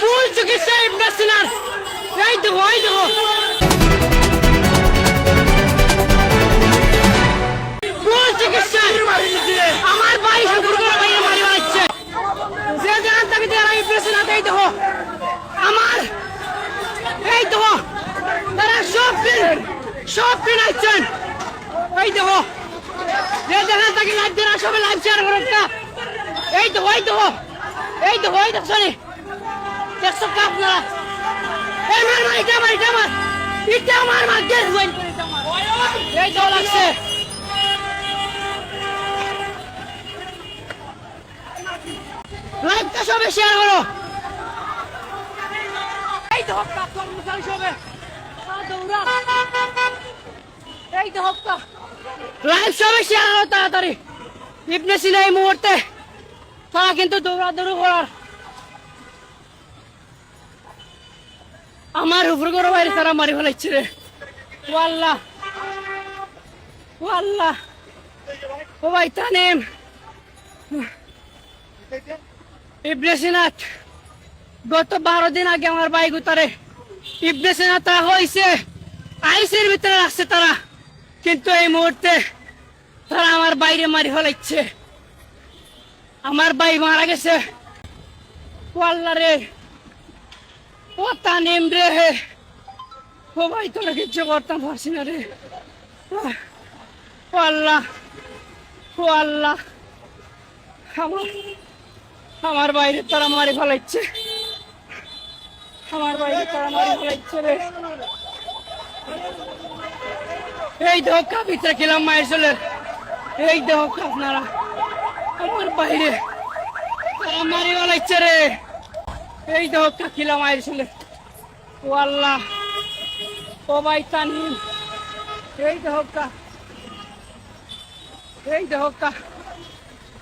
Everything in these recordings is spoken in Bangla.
ফুল চিকিৎসা ইবনে এই দেখো এই দেখো ফুল চিকিৎসা আমার ভাই ঠাকুরগাঁও বাইরে মারি মারাচ্ছে যে জায়গা থেকে যারা সিনার এই দেখো আমার এই দেখো তারা সব পিন সব পিন আইছেন এই দেখো যে জায়গা থেকে লাইভ দেন সবাই লাইভ শেয়ার করুন না এই দেখো এই দেখো এই দেখো এই দেখছ নি? দেখছ কা আপনারা এই মার মার, এটা মার এটা মার। এটা মার মার গেট ওয়েন এই তো লাগছে। লাইভটা সবাই শেয়ার করো এই তো হক্কা কর্মচারী সবে এই তো হক্কা লাইভ সবাই শেয়ার করো তাড়াতাড়ি। ইবনে সিনা মুহূর্তে। তারা কিন্তু দৌড়াদৌড়ি করার। আমার উপর করে বাইরে তারা মারি ফেলাইছে রে। ও আল্লাহ ও ভাই গত বারো দিন আগে আমার বাইক উতারে ইবনে সিনাত তারা হয়েছে আইসির ভিতরে রাখছে তারা। কিন্তু এই মুহূর্তে তারা আমার বাইরে মারি ফেলাইছে। আমার ভাই মারা গেছে। ও রে ও তানিম রে। ও ভাই, তোরা কিচ্ছু করতাম পারছি না রে। আল্লাহ ও আল্লাহ আমার আমার বাইরে তারা মারি ফেলাইছে। আমার বাইরে তারা মারি ফেলাইছে রে। এই ধোকা ভিতরে খেলাম মায়ের চলে। এই ধোকা আপনারা আমার বাইরে। তারা মারি ফেলাইছে রে। এই ও আল্লাহ। ও ভাই এই এই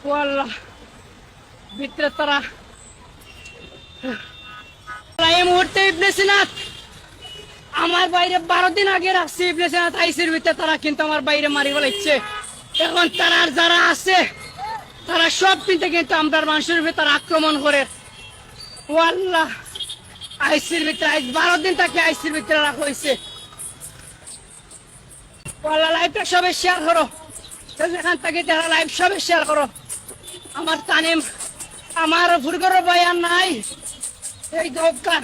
ও আল্লাহ। ভিতরে তারা। এই মুহূর্তে ইবনে সিনাত। আমার বাইরে বারো দিন আগে রাখছে। ইবনে সিনাত আইসির ভিতরে তারা কিন্তু আমার বাইরে মারি ফেলাইছে এখন তারা যারা আছে তারা সব কিন্তু কিন্তু আমরা মানুষের ভিতরে আক্রমণ করে। ও আল্লাহ আইসির ভিতরে আইস বারো দিন তাকে আইসির ভিতরে রাখা হয়েছে। ও আল্লাহ লাইভটা সবাই শেয়ার করো। থেকে যারা লাইভ সবাই শেয়ার করো। আমার তানিম, আমার ফুরগর বয়ান নাই। এই দোকান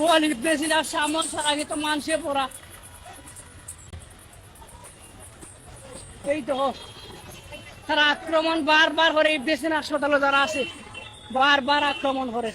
ওয়ালি বেশিনা সামন সারা আগে তো মানুষে পড়া। এই তো তারা আক্রমণ বারবার করে এই বেশিনা হাসপাতালে যারা আছে বারবার আক্রমণ করে।